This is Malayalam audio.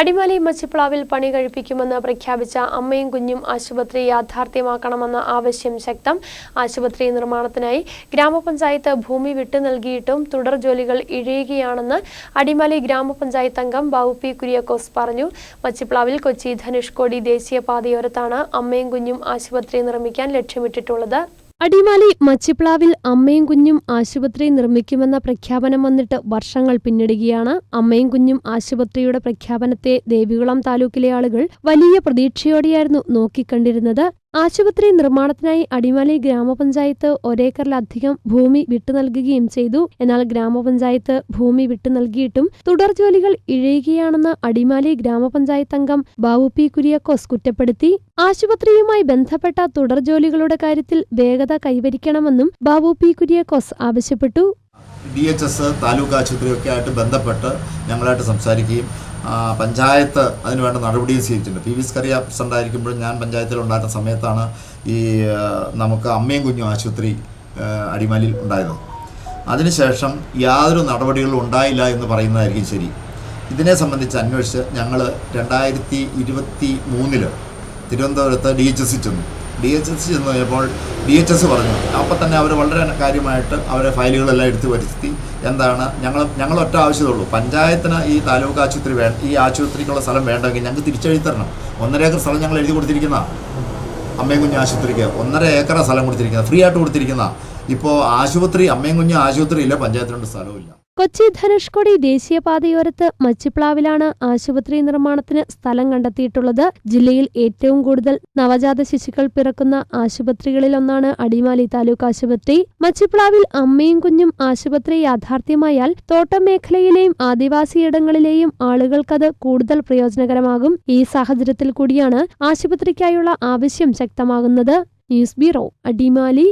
അടിമാലി മച്ചിപ്ലാവിൽ പണി കഴിപ്പിക്കുമെന്ന് പ്രഖ്യാപിച്ച അമ്മയും കുഞ്ഞും ആശുപത്രി യാഥാർത്ഥ്യമാക്കണമെന്ന ആവശ്യം ശക്തം. ആശുപത്രി നിർമ്മാണത്തിനായി ഗ്രാമപഞ്ചായത്ത് ഭൂമി വിട്ടു നൽകിയിട്ടും തുടർ ജോലികൾ ഇഴയുകയാണെന്ന് അടിമാലി ഗ്രാമപഞ്ചായത്ത് അംഗം ബാബു പി കുര്യാക്കോസ് പറഞ്ഞു. മച്ചിപ്ലാവിൽ കൊച്ചി ധനുഷ്കോടി ദേശീയപാതയോരത്താണ് അമ്മയും കുഞ്ഞും ആശുപത്രി നിർമ്മിക്കാൻ ലക്ഷ്യമിട്ടിട്ടുള്ളത്. അടിമാലി മച്ചിപ്ലാവിൽ അമ്മയും കുഞ്ഞും ആശുപത്രി നിർമ്മിക്കുമെന്ന പ്രഖ്യാപനം വന്നിട്ട് വർഷങ്ങൾ പിന്നിടുകയാണ്. അമ്മയും കുഞ്ഞും ആശുപത്രിയുടെ പ്രഖ്യാപനത്തെ ദേവികുളം താലൂക്കിലെ ആളുകൾ വലിയ പ്രതീക്ഷയോടെയായിരുന്നു നോക്കിക്കണ്ടിരുന്നത്. ആശുപത്രി നിർമ്മാണത്തിനായി അടിമാലി ഗ്രാമപഞ്ചായത്ത് ഒരേക്കറിലധികം ഭൂമി വിട്ടു നൽകുകയും ചെയ്തു. എന്നാൽ ഗ്രാമപഞ്ചായത്ത് ഭൂമി വിട്ടു നൽകിയിട്ടും തുടർ ജോലികൾ ഇഴയുകയാണെന്ന് അടിമാലി ഗ്രാമപഞ്ചായത്ത് അംഗം ബാബു പി കുര്യാക്കോസ് കുറ്റപ്പെടുത്തി. ആശുപത്രിയുമായി ബന്ധപ്പെട്ട തുടർ ജോലികളുടെ കാര്യത്തിൽ വേഗത കൈവരിക്കണമെന്നും ബാബു പി കുര്യാക്കോസ് ആവശ്യപ്പെട്ടു. ഡി എച്ച് എസ് താലൂക്ക് ആശുപത്രിയൊക്കെ ആയിട്ട് ബന്ധപ്പെട്ട് ഞങ്ങളായിട്ട് സംസാരിക്കുകയും പഞ്ചായത്ത് അതിന് വേണ്ട നടപടിയും സ്വീകരിച്ചിട്ടുണ്ട്. പി വി സ്കറിയ പ്രസിഡന്റ് ആയിരിക്കുമ്പോഴും ഞാൻ പഞ്ചായത്തിലുണ്ടായിരുന്ന സമയത്താണ് ഈ നമുക്ക് അമ്മയും കുഞ്ഞും ആശുപത്രി അടിമാലിയിൽ ഉണ്ടായത് അതിനുശേഷം യാതൊരു നടപടികളും ഉണ്ടായില്ല എന്ന് പറയുന്നതായിരിക്കും ശരി. ഇതിനെ സംബന്ധിച്ച് അന്വേഷിച്ച് ഞങ്ങൾ രണ്ടായിരത്തി ഇരുപത്തി മൂന്നിൽ തിരുവനന്തപുരത്ത് ഡി എച്ച് എസ് ചെന്നു. ഡി എച്ച് എസ് ചെന്ന് കഴിഞ്ഞപ്പോൾ ഡി എച്ച് എസ് പറഞ്ഞു. അപ്പോൾ തന്നെ അവർ വളരെ കാര്യമായിട്ട് അവരെ ഫയലുകളെല്ലാം എടുത്തു വരുത്തി. എന്താണ്? ഞങ്ങൾ ഞങ്ങൾ ഒറ്റ ആവശ്യമുള്ളൂ പഞ്ചായത്തിന് ഈ താലൂക്ക് ആശുപത്രി വേ ഈ ആശുപത്രിക്കുള്ള സ്ഥലം വേണ്ടെങ്കിൽ ഞങ്ങൾക്ക് തിരിച്ചെഴുതി തരണം ഒന്നര ഏക്കർ സ്ഥലം ഞങ്ങൾ എഴുതി കൊടുത്തിരിക്കുന്ന അമ്മയും കുഞ്ഞു ആശുപത്രിക്ക്. ഒന്നര ഏക്കറ സ്ഥലം കൊടുത്തിരിക്കുന്ന ഫ്രീ ആയിട്ട് കൊടുത്തിരിക്കുന്ന. ഇപ്പോൾ ആശുപത്രി അമ്മയും കുഞ്ഞു ആശുപത്രി ഇല്ല പഞ്ചായത്തിനുണ്ട് സ്ഥലവും കൊച്ചി ധനുഷ്കോടി ദേശീയപാതയോരത്ത് മച്ചിപ്ലാവിലാണ് ആശുപത്രി നിർമ്മാണത്തിന് സ്ഥലം കണ്ടെത്തിയിട്ടുള്ളത്. ജില്ലയിൽ ഏറ്റവും കൂടുതൽ നവജാത ശിശുക്കൾ പിറക്കുന്ന ആശുപത്രികളിലൊന്നാണ് അടിമാലി താലൂക്ക് ആശുപത്രി. മച്ചിപ്ലാവിൽ അമ്മയും കുഞ്ഞും ആശുപത്രി യാഥാർത്ഥ്യമായാൽ തോട്ടം മേഖലയിലെയും ആദിവാസിയിടങ്ങളിലെയും ആളുകൾക്കത് കൂടുതൽ പ്രയോജനകരമാകും. ഈ സാഹചര്യത്തിൽ കൂടിയാണ് ആശുപത്രിക്കായുള്ള ആവശ്യം ശക്തമാകുന്നത്. News bureau Adimali.